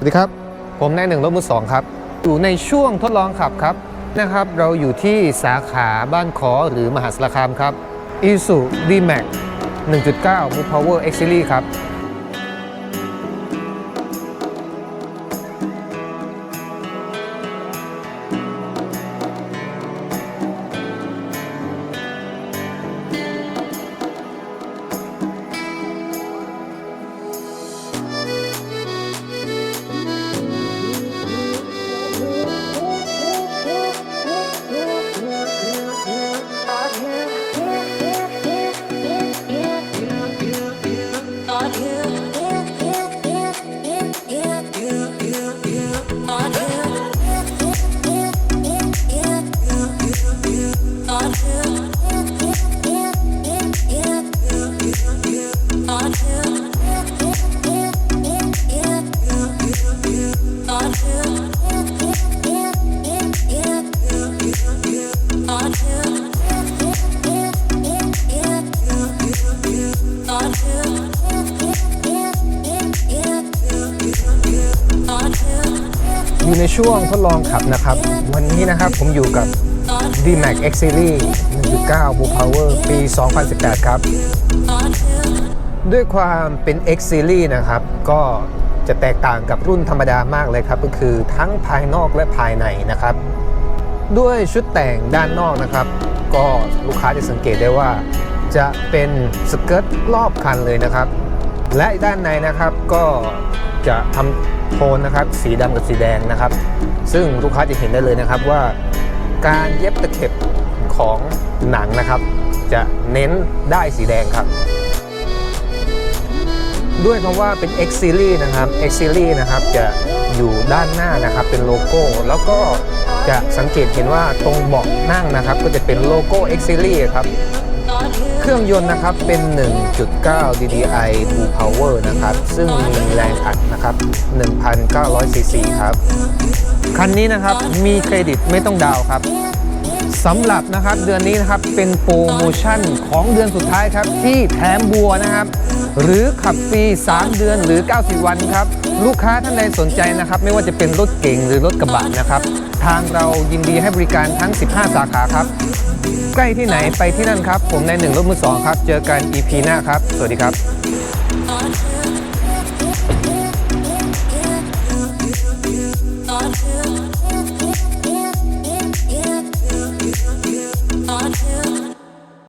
สวัสดีครับ ผมนายหนึ่งรถมือสองครับ อยู่ในช่วงทดลองขับครับนะครับ เราอยู่ที่สาขาบ้านขอหรือมหาสารคามครับ i s u D-Max 1.9 Move Power X Series ครับ อยู่ในช่วงทดลองขับนะครับ วันนี้นะครับผมอยู่กับ D-Max X Series 1.9 Move Power ปี 2018 ครับ ด้วยความเป็น X Series นะครับ ก็จะแตกต่างกับรุ่นธรรมดามากเลยครับ ก็คือทั้งภายนอกและภายในนะครับ ด้วยชุดแต่งด้านนอกนะครับ ก็ลูกค้าจะสังเกตได้ว่า จะเป็นสเกิร์ตรอบคันเลยนะครับ และด้านในนะครับก็จะทำ โทนนะครับ สีดำกับสีแดงนะครับ ซึ่งลูกค้าจะเห็นได้เลยนะครับว่าการเย็บตะเข็บของหนังนะครับ จะเน้นได้สีแดงครับ ด้วยคำว่าเป็น X Series นะครับ X Series นะครับจะอยู่ด้านหน้านะครับเป็นโลโก้ แล้วก็จะสังเกตเห็นว่าตรงเบาะนั่งนะครับ ก็จะเป็นโลโก้ X Series ครับ เครื่องยนต์นะครับเป็น 1.9 DDI Blue Power นะครับ ซึ่งมีแรงอัดนะครับ 1,900 ซีซีครับ คันนี้นะครับมีเครดิตไม่ต้องดาวครับสำหรับนะครับเดือนนี้นะครับเป็นโปรโมชั่นของเดือนสุดท้ายครับที่แถมบัวนะครับ หรือขับฟรี 3 เดือนหรือ 90 วันครับ ลูกค้าท่านใดสนใจนะครับ ไม่ว่าจะเป็นรถเก๋งหรือรถกระบะนะครับ ทางเรายินดีให้บริการทั้ง 15 สาขาครับ ใกล้ที่ไหนไปที่นั่นครับ ผมในหนึ่งรถมือสองครับ เจอกัน EP หน้าครับ สวัสดีครับ